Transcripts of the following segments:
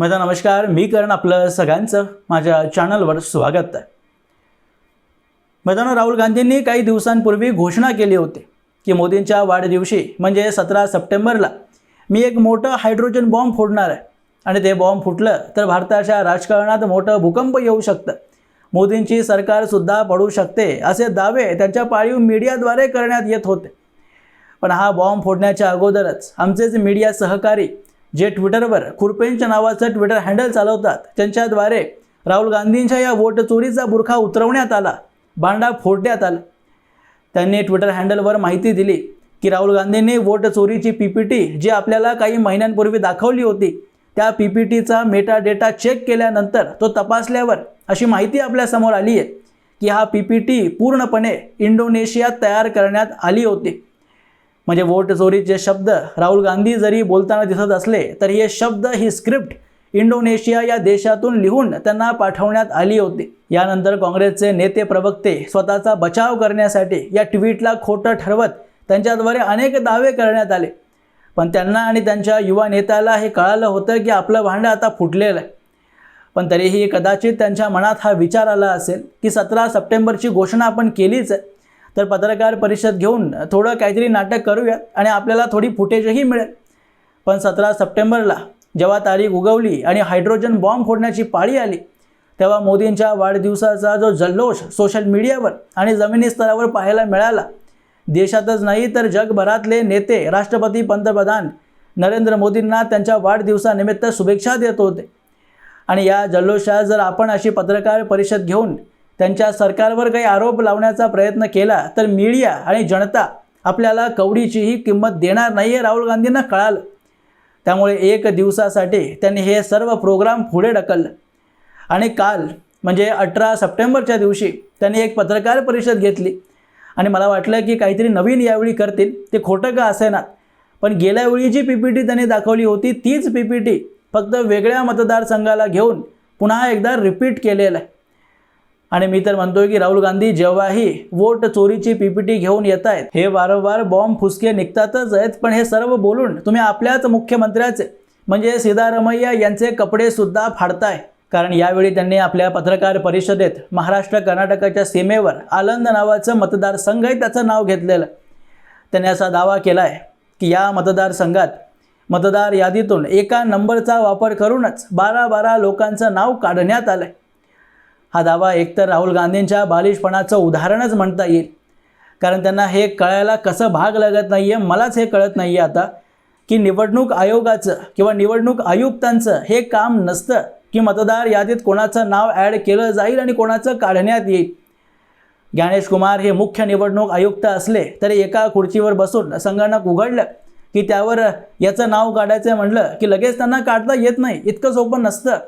माझा नमस्कार मी करण आपलं सगळ्यांचं माझ्या चॅनलवर स्वागत आहे. मैदाना राहुल गांधींनी काही दिवसांपूर्वी घोषणा केली होती की मोदींच्या वाढदिवशी म्हणजे सतरा सप्टेंबरला मी एक मोठं हायड्रोजन बॉम्ब फोडणार आहे. आणि ते बॉम्ब फुटलं तर भारताच्या राजकारणात मोठं भूकंप येऊ शकतं. मोदींची सरकारसुद्धा पडू शकते असे दावे त्यांच्या पाळीव मीडियाद्वारे करण्यात येत होते. पण हा बॉम्ब फोडण्याच्या अगोदरच आमचेच मीडिया सहकारी जे ट्विटरवर खुरपेंच्या नावाचं ट्विटर हँडल चालवतात त्यांच्याद्वारे राहुल गांधींच्या या वोट चोरीचा बुरखा उतरवण्यात आला बांडा फोडण्यात आला. त्यांनी ट्विटर हँडलवर माहिती दिली की राहुल गांधींनी वोट चोरीची पी पी टी जी आपल्याला काही महिन्यांपूर्वी दाखवली होती त्या पी पी टीचा मेटा डेटा चेक केल्यानंतर तो तपासल्यावर अशी माहिती आपल्यासमोर आली आहे की हा पी पी टी पूर्णपणे इंडोनेशियात तयार करण्यात आली होती. म्हणजे वोट चोरीचे शब्द राहुल गांधी जरी बोलताना दिसत असले तर हे शब्द ही स्क्रिप्ट इंडोनेशिया या देशातून लिहून त्यांना पाठवण्यात आली होती. यानंतर काँग्रेसचे नेते प्रवक्ते स्वतःचा बचाव करण्यासाठी या ट्विटला खोटं ठरवत त्यांच्याद्वारे अनेक दावे करण्यात आले. पण त्यांना आणि त्यांच्या युवा नेत्याला हे कळालं होतं की आपलं भांडं आता फुटलेलं आहे. पण तरीही कदाचित त्यांच्या मनात हा विचार आला असेल की सतरा सप्टेंबरची घोषणा आपण केलीच आहे. तर पत्रकार परिषद घेऊन थोडं काहीतरी नाटक करूयात आणि आपल्याला थोडी फुटेजही मिळेल. पण सतरा सप्टेंबरला जेव्हा तारीख उगवली आणि हायड्रोजन बॉम्ब फोडण्याची पाळी आली तेव्हा मोदींच्या वाढदिवसाचा जो जल्लोष सोशल मीडियावर आणि जमिनी स्तरावर पाहायला मिळाला. देशातच नाही तर जगभरातले नेते राष्ट्रपती पंतप्रधान नरेंद्र मोदींना त्यांच्या वाढदिवसानिमित्त शुभेच्छा देत होते. आणि या जल्लोषात जर आपण अशी पत्रकार परिषद घेऊन त्यांच्या सरकारवर काही आरोप लावण्याचा प्रयत्न केला तर मीडिया आणि जनता आपल्याला कवडीचीही किंमत देणार नाही आहे राहुल गांधींना कळालं. त्यामुळे एक दिवसासाठी त्यांनी हे सर्व प्रोग्राम पुढे ढकललं. आणि काल म्हणजे अठरा सप्टेंबरच्या दिवशी त्यांनी एक पत्रकार परिषद घेतली. आणि मला वाटलं की काहीतरी नवीन यावेळी करतील. ते खोटं का असेना? पण गेल्या वेळी जी पी पी टी त्यांनी दाखवली होती तीच पी पी टी फक्त वेगळ्या मतदारसंघाला घेऊन पुन्हा एकदा रिपीट केलेलं आहे. आणि मी तर म्हणतोय की राहुल गांधी जेव्हाही वोट चोरीची पीपीटी घेऊन येत आहेत हे वारंवार बॉम्ब फुसके निघतातच आहेत. पण हे सर्व बोलून तुम्ही आपल्याच मुख्यमंत्र्याचे म्हणजे सिद्धारमैया यांचे कपडे सुद्धा फाडताय. कारण यावेळी त्यांनी आपल्या पत्रकार परिषदेत महाराष्ट्र कर्नाटकाच्या सीमेवर आलंद नावाचं मतदारसंघ आहे त्याचं नाव घेतलेलं. त्यांनी असा दावा केला आहे की या मतदारसंघात मतदार यादीतून एका नंबरचा वापर करूनच बारा बारा लोकांचं नाव काढण्यात आलं आहे हा दावा एकतर राहुल गांधींच्या बालिशपणाचं उदाहरणच म्हणता येईल. कारण त्यांना हे कळायला कसं भाग लागत नाही आहे मलाच हे कळत नाही आहे आता की निवडणूक आयोगाचं किंवा निवडणूक आयुक्तांचं हे काम नसतं की मतदार यादीत कोणाचं नाव ॲड केलं जाईल आणि कोणाचं काढण्यात येईल. ज्ञानेश कुमार हे मुख्य निवडणूक आयुक्त असले तरी एका खुर्चीवर बसून संगणक उघडलं की त्यावर याचं नाव काढायचं म्हटलं की लगेच त्यांना काढता येत नाही इतकं सोपं नसतं.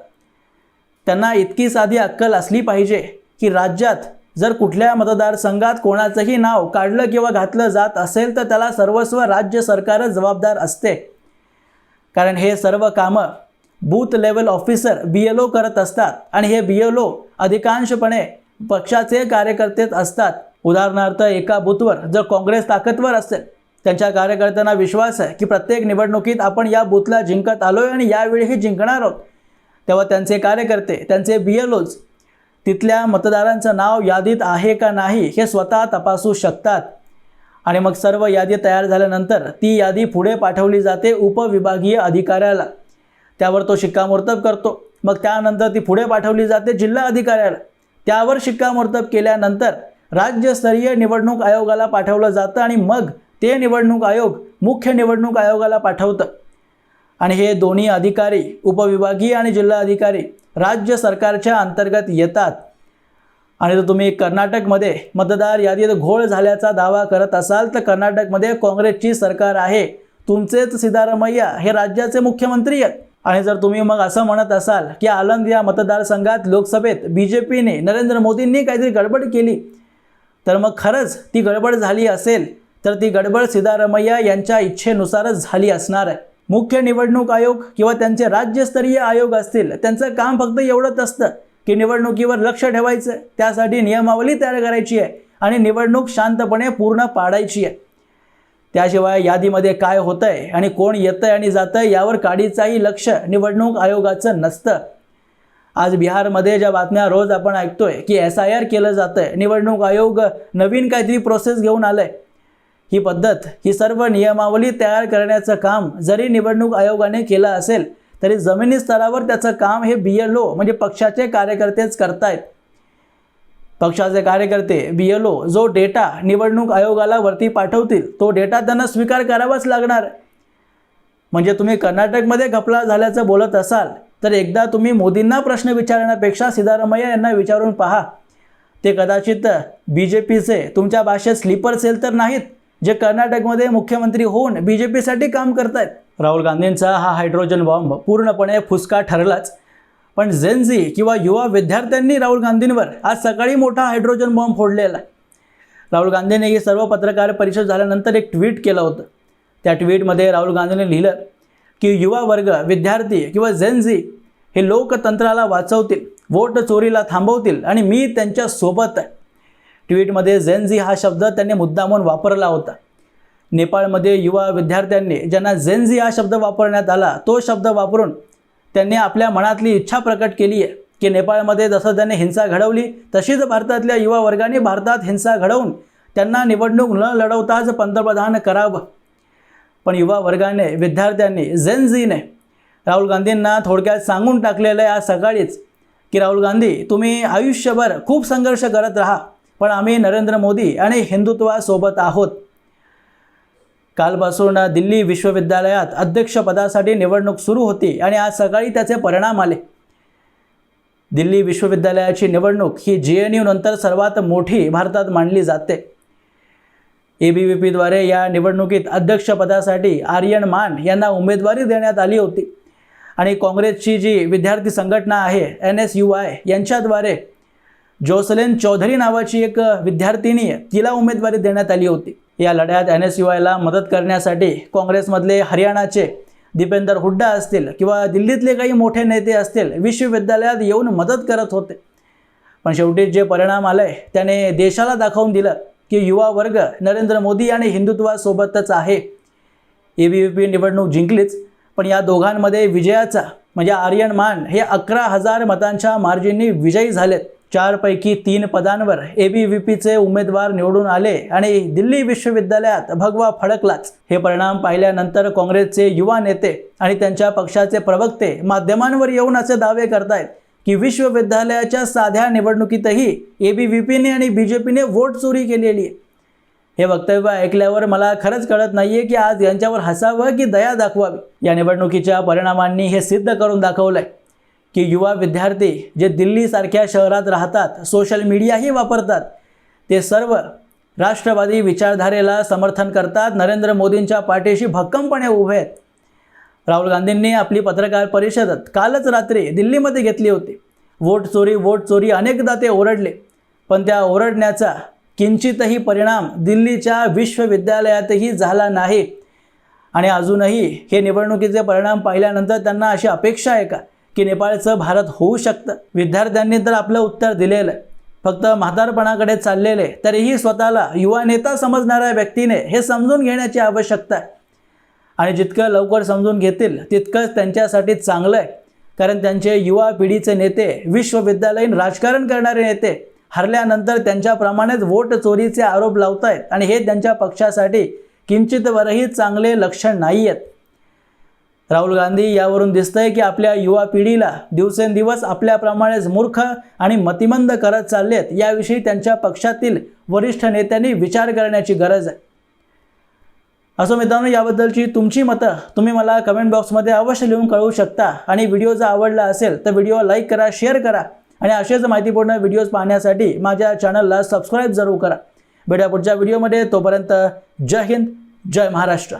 त्यांना इतकी साधी अक्कल असली पाहिजे की राज्यात जर कुठल्या मतदारसंघात कोणाचंही नाव काढलं किंवा घातलं जात असेल तर त्याला सर्वस्व राज्य सरकारच जबाबदार असते. कारण हे सर्व कामं booth level officer B L O करत असतात आणि हे बी एल ओ अधिकांशपणे पक्षाचे कार्यकर्तेच असतात. उदाहरणार्थ एका बूथवर जर काँग्रेस ताकदवर असेल त्यांच्या कार्यकर्त्यांना विश्वास आहे की प्रत्येक निवडणुकीत आपण या बूथला जिंकत आलोय आणि यावेळीही जिंकणार आहोत. तेव्हा त्यांचे कार्यकर्ते त्यांचे बी एल ओज तिथल्या मतदारांचं नाव यादीत आहे का नाही हे स्वतः तपासू शकतात. आणि मग सर्व यादी तयार झाल्यानंतर ती यादी पुढे पाठवली जाते उपविभागीय अधिकाऱ्याला. त्यावर तो शिक्कामोर्तब करतो. मग त्यानंतर ती पुढे पाठवली जाते जिल्हा अधिकाऱ्याला. त्यावर शिक्कामोर्तब केल्यानंतर राज्यस्तरीय निवडणूक आयोगाला पाठवलं जातं आणि मग ते निवडणूक आयोग मुख्य निवडणूक आयोगाला पाठवतं. आणि हे दोन्ही अधिकारी उपविभागीय आणि जिल्हा अधिकारी राज्य सरकारच्या अंतर्गत येतात. आणि जर तुम्ही कर्नाटकमध्ये मतदार यादीत घोळ झाल्याचा दावा करत असाल तर कर्नाटकमध्ये काँग्रेसची सरकार आहे. तुमचेच सिद्धारमैया हे राज्याचे मुख्यमंत्री आहेत. आणि जर तुम्ही मग असं म्हणत असाल की आलंद या मतदारसंघात लोकसभेत बी जे पीने नरेंद्र मोदींनी काहीतरी गडबड केली तर मग खरंच ती गडबड झाली असेल तर ती गडबड सिद्धारमैया यांच्या इच्छेनुसारच झाली असणार आहे. मुख्य निवडणूक आयोग किंवा त्यांचे राज्यस्तरीय आयोग असतील त्यांचं काम फक्त एवढंच असतं की निवडणुकीवर लक्ष ठेवायचं. त्यासाठी नियमावली तयार करायची आहे आणि निवडणूक शांतपणे पूर्ण पाडायची आहे. त्याशिवाय यादीमध्ये काय होतंय आणि कोण येतंय आणि जातंय यावर काडीचाही लक्ष निवडणूक आयोगाचं नसतं. आज बिहारमध्ये ज्या बातम्या रोज आपण ऐकतोय की एस आय आर केलं जातंय निवडणूक आयोग नवीन काहीतरी प्रोसेस घेऊन आलंय. ही पद्धत ही सर्व नियमावली तयार करण्याचं काम जरी निवडणूक आयोगाने केलं असेल तरी जमिनी स्तरावर त्याचं काम हे बी एल ओ म्हणजे पक्षाचे कार्यकर्तेच करतायत. पक्षाचे कार्यकर्ते बी एल ओ जो डेटा निवडणूक आयोगाला वरती पाठवतील तो डेटा त्यांना स्वीकार करावाच लागणार. म्हणजे तुम्ही कर्नाटकमध्ये घपला झाल्याचं बोलत असाल तर एकदा तुम्ही मोदींना प्रश्न विचारण्यापेक्षा सिद्धारामय्या यांना विचारून पहा. ते कदाचित बी जे पीचे तुमच्या भाषेत स्लीपर सेल तर नाहीत जे कर्नाटकमध्ये मुख्यमंत्री होऊन बी जे पीसाठी काम करतायत. राहुल गांधींचा हा हायड्रोजन बॉम्ब पूर्णपणे फुसका ठरलाच. पण झेनझी किंवा युवा विद्यार्थ्यांनी राहुल गांधींवर आज सकाळी मोठा हायड्रोजन बॉम्ब फोडलेला आहे. राहुल गांधींनी ही सर्व पत्रकार परिषद झाल्यानंतर एक ट्विट केलं होतं. त्या ट्विटमध्ये राहुल गांधींनी लिहिलं की युवा वर्ग विद्यार्थी किंवा झेनझी हे लोकतंत्राला वाचवतील वोट चोरीला थांबवतील आणि मी त्यांच्यासोबत आहे. ट्विटमध्ये झेनझी हा शब्द त्यांनी मुद्दामून वापरला होता. नेपाळमध्ये युवा विद्यार्थ्यांनी ज्यांना झेनझी हा शब्द वापरण्यात आला तो शब्द वापरून त्यांनी आपल्या मनातली इच्छा प्रकट केली आहे. की नेपाळमध्ये जसं त्यांनी हिंसा घडवली तशीच भारतातल्या युवा वर्गाने भारतात हिंसा घडवून त्यांना निवडणूक न लढवताच पंतप्रधान करावं. पण युवा वर्गाने विद्यार्थ्यांनी झेनझीने राहुल गांधींना थोडक्यात सांगून टाकलेलं आहे आज सकाळीच की राहुल गांधी तुम्ही आयुष्यभर खूप संघर्ष करत राहा. पण आम्ही नरेंद्र मोदी आणि हिंदुत्वासोबत आहोत. कालपासून दिल्ली विश्वविद्यालयात अध्यक्षपदासाठी निवडणूक सुरू होती आणि आज सकाळी त्याचे परिणाम आले. दिल्ली विश्वविद्यालयाची निवडणूक ही जे एन यू नंतर सर्वात मोठी भारतात मानली जाते. ए बी व्ही पीद्वारे या निवडणुकीत अध्यक्षपदासाठी आर्यन मान यांना उमेदवारी देण्यात आली होती. आणि काँग्रेसची जी विद्यार्थी संघटना आहे एन एस यू आय यांच्याद्वारे जोसलेन चौधरी नावाची एक विद्यार्थिनी आहे तिला उमेदवारी देण्यात आली होती. या लढ्यात एन एस यू आयला मदत करण्यासाठी काँग्रेसमधले हरियाणाचे दीपेंदर हुड्डा असतील किंवा दिल्लीतले काही मोठे नेते असतील विश्वविद्यालयात येऊन मदत करत होते. पण शेवटी जे परिणाम आले त्याने देशाला दाखवून दिलं की युवा वर्ग नरेंद्र मोदी आणि हिंदुत्वासोबतच आहे. ए बी व्ही पी निवडणूक जिंकलीच पण या दोघांमध्ये विजयाचा म्हणजे आर्यन मान हे अकरा हजार मतांच्या मार्जिननी विजयी झालेत. चारपैकी तीन पदांवर ए बी व्ही पीचे उमेदवार निवडून आले आणि दिल्ली विश्वविद्यालयात भगवा फडकलाच. हे परिणाम पाहिल्यानंतर काँग्रेसचे युवा नेते आणि त्यांच्या पक्षाचे प्रवक्ते माध्यमांवर येऊन असे दावे करतायत की विश्वविद्यालयाच्या साध्या निवडणुकीतही ए बी व्ही पीने आणि बी जे पीने वोट चोरी केलेली आहे. हे वक्तव्य ऐकल्यावर मला खरंच कळत नाहीये की आज यांच्यावर हसावं की दया दाखवावी. या निवडणुकीच्या परिणामांनी हे सिद्ध करून दाखवलंय. की युवा विद्यार्थी जे दिल्लीसारख्या शहरात राहतात सोशल मीडियाही वापरतात ते सर्व राष्ट्रवादी विचारधारेला समर्थन करतात. नरेंद्र मोदींच्या पाठीशी भक्कमपणे उभे आहेत. राहुल गांधींनी आपली पत्रकार परिषद कालच रात्री दिल्लीमध्ये घेतली होती. वोट चोरी वोट चोरी अनेकदा ते ओरडले पण त्या ओरडण्याचा किंचितही परिणाम दिल्लीच्या विश्वविद्यालयातही झाला नाही. आणि अजूनही हे निवडणुकीचे परिणाम पाहिल्यानंतर त्यांना अशी अपेक्षा आहे का? की नेपाळचं भारत होऊ शकतं? विद्यार्थ्यांनी तर आपलं उत्तर दिलेलं आहे. फक्त म्हातारपणाकडे चाललेले तरीही स्वतःला युवा नेता समजणाऱ्या व्यक्तीने हे समजून घेण्याची आवश्यकता आहे. आणि जितकं लवकर समजून घेतील तितकंच त्यांच्यासाठी चांगलं आहे. कारण त्यांचे युवा पिढीचे नेते विश्वविद्यालयीन राजकारण करणारे नेते हरल्यानंतर त्यांच्याप्रमाणेच वोट चोरीचे आरोप लावत आहेत आणि हे त्यांच्या पक्षासाठी किंचितवरही चांगले लक्षण नाही आहेत राहुल गांधी यावरून दिसतंय की आपल्या युवा पिढीला दिवसेंदिवस आपल्याप्रमाणेच मूर्ख आणि मतिमंद करत चाललेत. याविषयी त्यांच्या पक्षातील वरिष्ठ नेत्यांनी विचार करण्याची गरज आहे. असो मित्रांनो याबद्दलची तुमची मतं तुम्ही मला कमेंट बॉक्समध्ये अवश्य लिहून कळवू शकता. आणि व्हिडिओ जर आवडला असेल तर व्हिडिओ लाईक करा शेअर करा आणि असेच माहितीपूर्ण व्हिडिओज पाहण्यासाठी माझ्या चॅनलला सबस्क्राईब जरूर करा. भेटा पुढच्या व्हिडिओमध्ये. तोपर्यंत जय हिंद जय महाराष्ट्र.